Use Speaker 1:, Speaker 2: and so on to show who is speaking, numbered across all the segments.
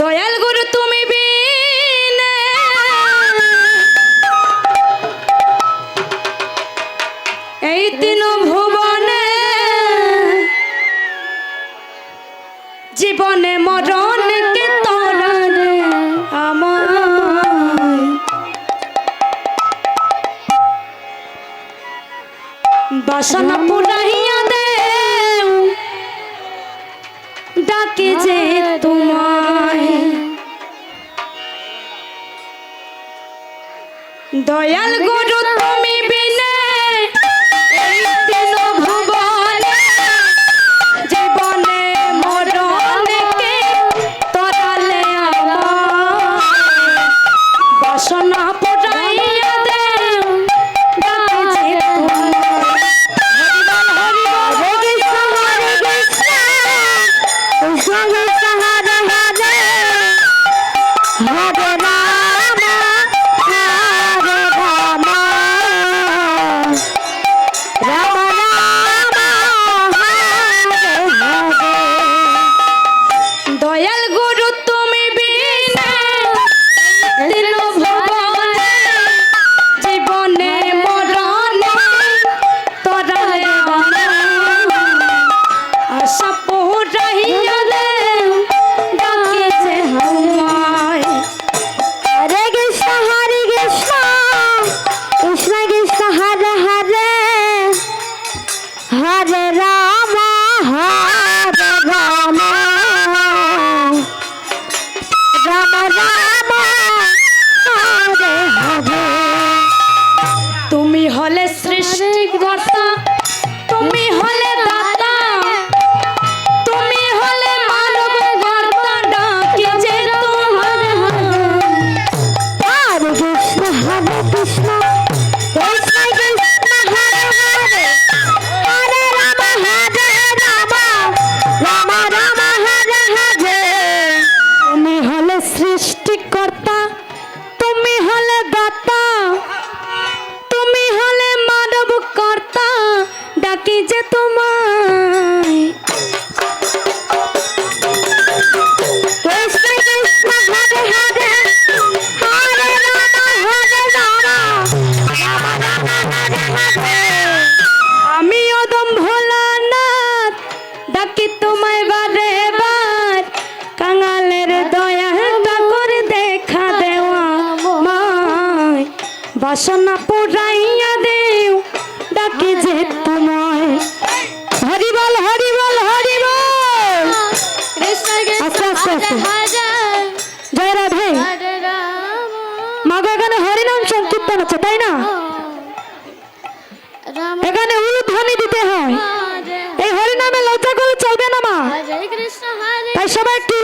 Speaker 1: দয়াল গুরু তুমি এই তিন ভুবনে জীবনে মরণ কে তরণে আমার বাসনা পুন দয়াল গো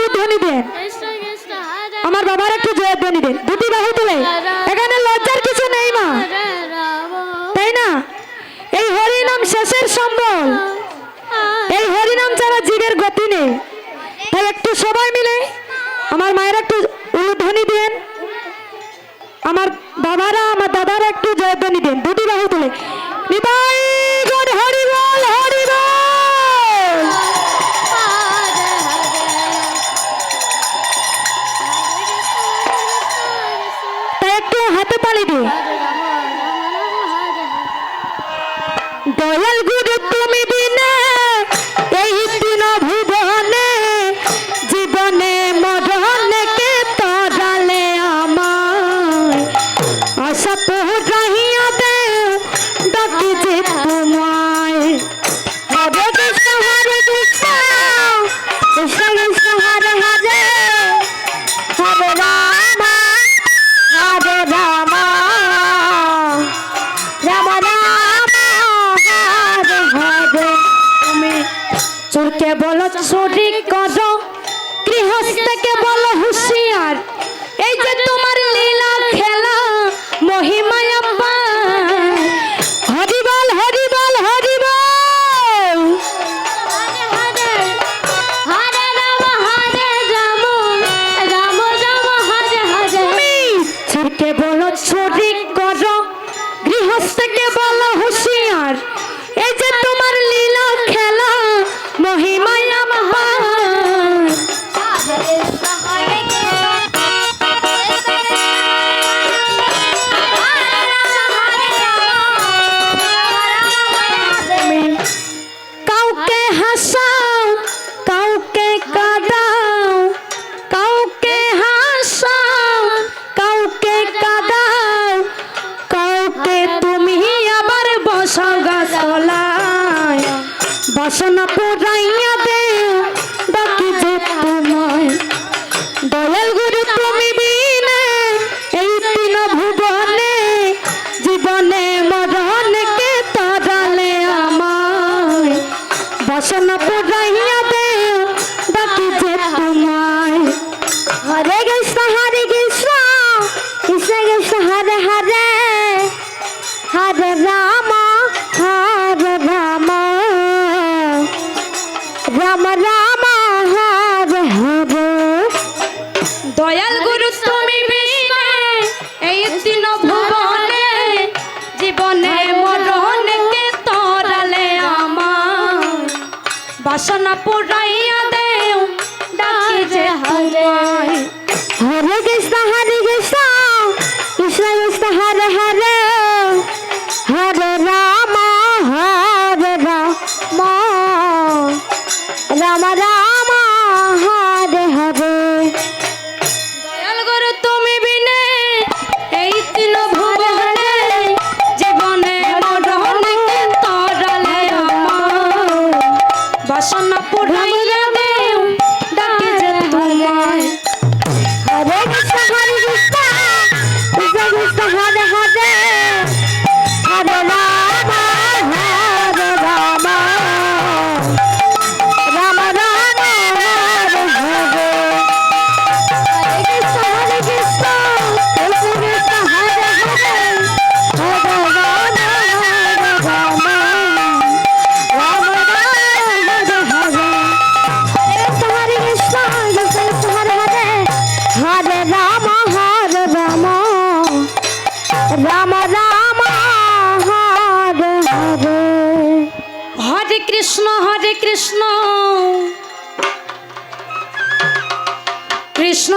Speaker 1: জোরে ধ্বনি দেন আমার বাবার একটু জোরে ধ্বনি দেন দুটি বাহু তুলে এখানে লজ্জার কিছু নেই মা তাই না এই হরিনাম শেষের সম্বল এই হরিনাম ছাড়া জীবের গতি নেই তাই একটু সবাই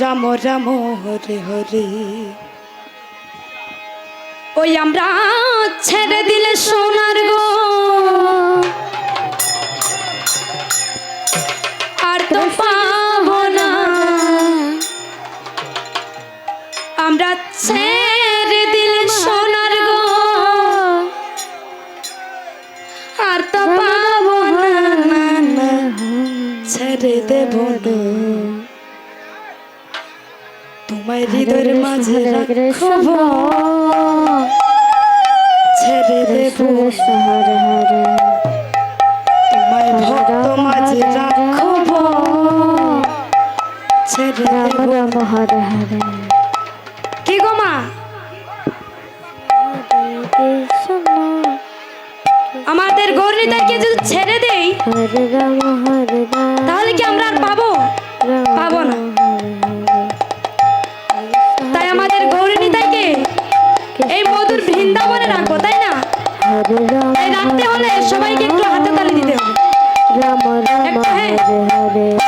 Speaker 1: রাম রাম হরে হরে ওই আমরা ছেড়ে দিলে সোনার গো আর তো পাব না আমরা ছেড়ে দিলে সোনার গো আর তো পাব না ছেড়ে দেবো না হৃদয়ের মাঝে ছেড়ে দেব তোমায় ভক্ত মাঝে ছেড়ে রাম রাম হরে হরে কি গো মা আমাদের গৌরীতাকে যদি ছেড়ে দেই তাহলে কি আমরা আর পাবো পাবো না এই রাখতে হলে সবাইকে একটু হাতে তালি দিতে হবে একটা হ্যাঁ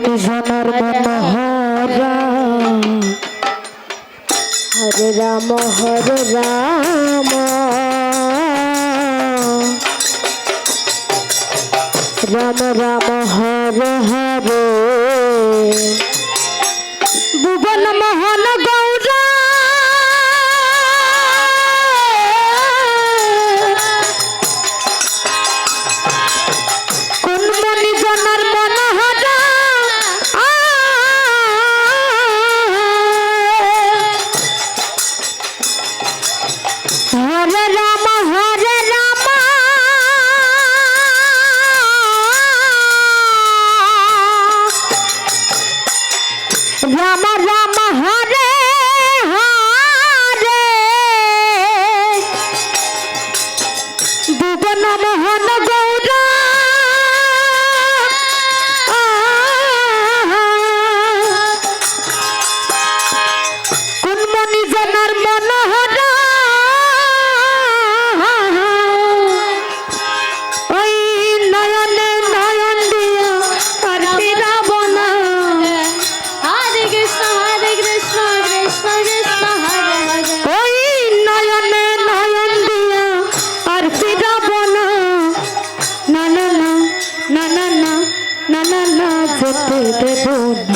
Speaker 1: কোটি সোনার মনোহরা হরে রাম হরে রাম রাম রাম হরে হরে দেবন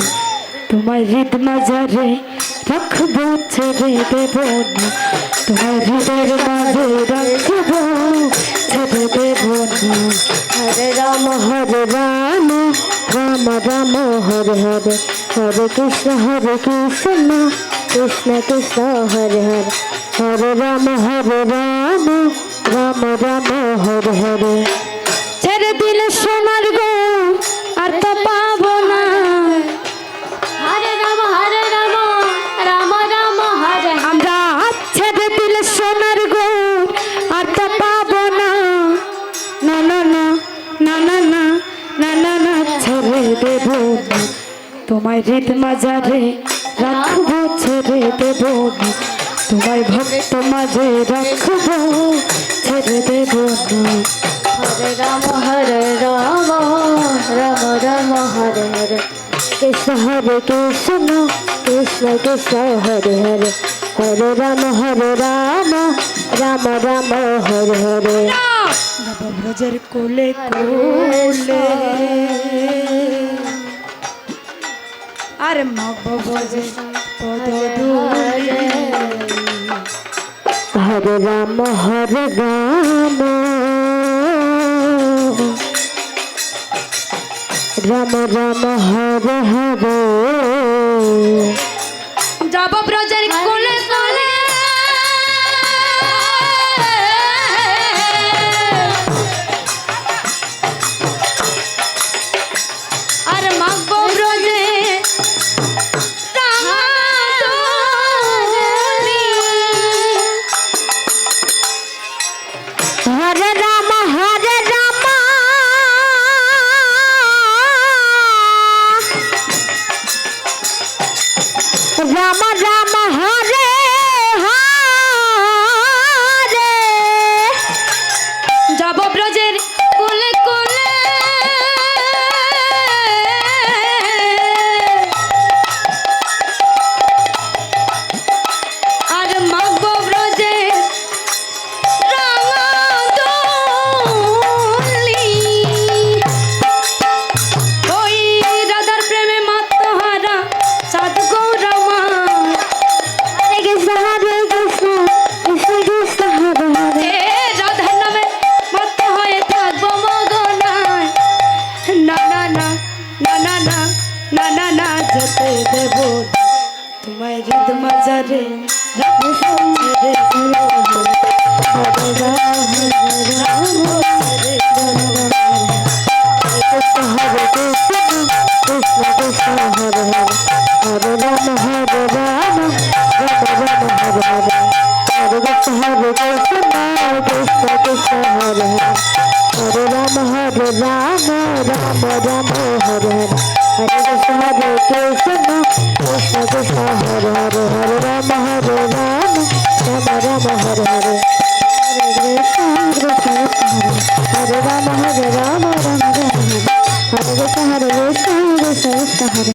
Speaker 1: তোমার হৃদ মাঝারে রাখবো ছেড়ে দেবন তোমার হৃদের মাঝে রাখবো ছেড়ে দেবন
Speaker 2: হরে রাম হরে রাম রাম রাম হরে হরে হরে কৃষ্ণ হরে কৃষ্ণ কৃষ্ণ কৃষ্ণ হরে হরে হরে রাম হরে রাম রাম রাম হরে হরে
Speaker 1: ছেড়ে দিল সোনার তোমায় হৃদ মাজারে রাখব ছেড়ে দেব তোমায় ভক্ত মাঝে রাখব ছেড়ে দেব
Speaker 2: হরে রাম হরে রাম রাম রাম হরে হরে হরে কৃষ্ণ কৃষ্ণ কৃষ্ণ হরে হরে হরে রাম হরে রাম রাম রাম হরে হরে
Speaker 1: ব্রজের কোলে কোলে আমার নবভোজে পদ
Speaker 2: হরে রাম হরে রাম রাম রাম হরে হরে
Speaker 1: যাব ব্রজ